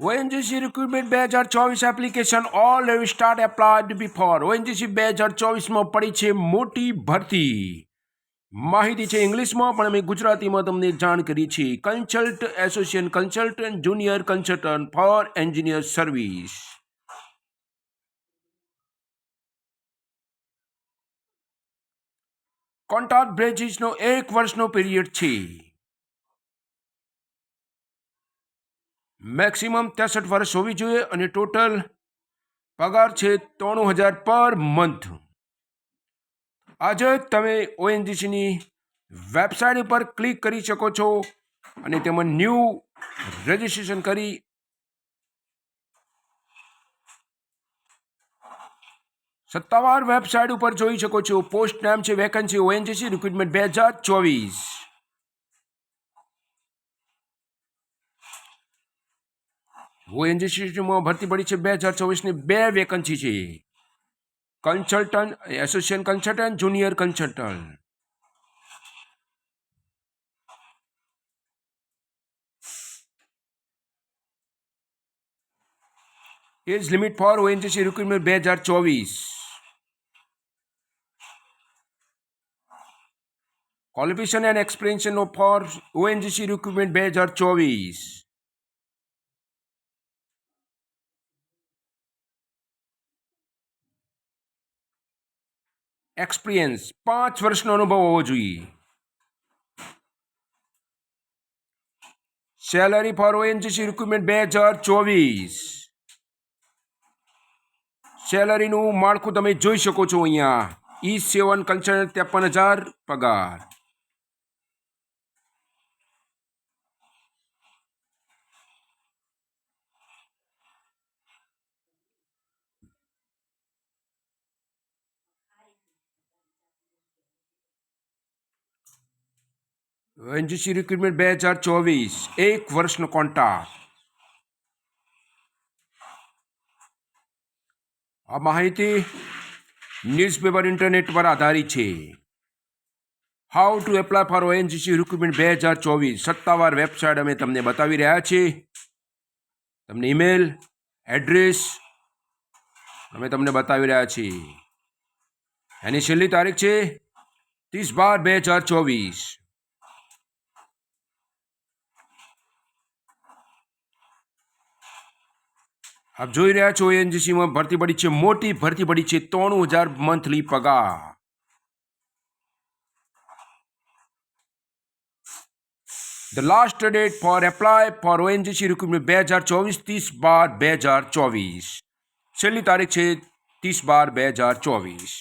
ONGC recruitment બે હજાર ચોવીસ એપ્લિકેશન ઓલ એવી સ્ટાર્ટ એપ્લાયડ બિફોર ઓએનજીસી બે હજાર ચોવીસમાં પડી છે મોટી ભરતી. માહિતી છે ઇંગ્લિશમાં, પણ અમે ગુજરાતીમાં તમને જાણ કરી છે consult association consultant junior consultant for engineer service contract બ્રેજીસનો એક વર્ષનો પીરિયડ છે. મેક્સિમમ ત્રેસઠ વર્ષ હોવી જોઈએ અને ટોટલ પગાર છે ત્રણ હજાર પર મંથ. આજે તમે ઓએનજીસીની વેબસાઇટ ઉપર ક્લિક કરી શકો છો અને તેમાં ન્યૂ રજિસ્ટ્રેશન કરી સત્તાવાર વેબસાઇટ ઉપર જોઈ શકો છો. પોસ્ટ નામ છે, વેકન્સી, ઓએનજીસી રિક્રુટમેન્ટ બે હજાર ચોવીસ. ઓએનજીસીમાં ભરતી પડી છે બે હજાર ચોવીસની બે વેકન્સી છે. Consultant association consultant junior consultant age limit for ONGC recruitment બે હજાર ચોવીસ. Qualification and experience for ONGC recruitment બે હજાર ચોવીસ. એક્સપિરિયન્સ પાંચ વર્ષનો અનુભવ હોવો જોઈએ. સેલરી ફોર ઓએનજીસી રિક્રુટમેન્ટ બે હજાર ચોવીસ. સેલરીનું માળખું તમે જોઈ શકો છો અહીંયા. ઈ સેવન કન્સલ્ટન્ટ ત્રેપન હજાર પગાર. એનજીસી રિક્રુટમેન્ટ બે હજાર ચોવીસ એક વર્ષનો કોન્ટ્રાક્ટ આ માહિતી ન્યૂઝપેપર ઇન્ટરનેટ પર આધારિત છે how to apply for ONGC recruitment બે હજાર ચોવીસ સત્તાવાર વેબસાઇટ અમે તમને બતાવી રહ્યા છીએ તમને ઈમેલ એડ્રેસ અમે તમને બતાવી રહ્યા છીએ એની છેલ્લી તારીખ છે ત્રીસ બાર બે હજાર ચોવીસ આપ જોઈ રહ્યા છો એનજીસીમાં ભરતી પડી છે મોટી ભરતી પડી છે ત્રણ હજાર મંથલી પગાર. The last date for apply for ONGC recruitment બે હજાર ચોવીસ, ત્રીસ બાર, બે હજાર ચોવીસ. છેલ્લી તારીખ છે ત્રીસ બાર, બે હજાર ચોવીસ.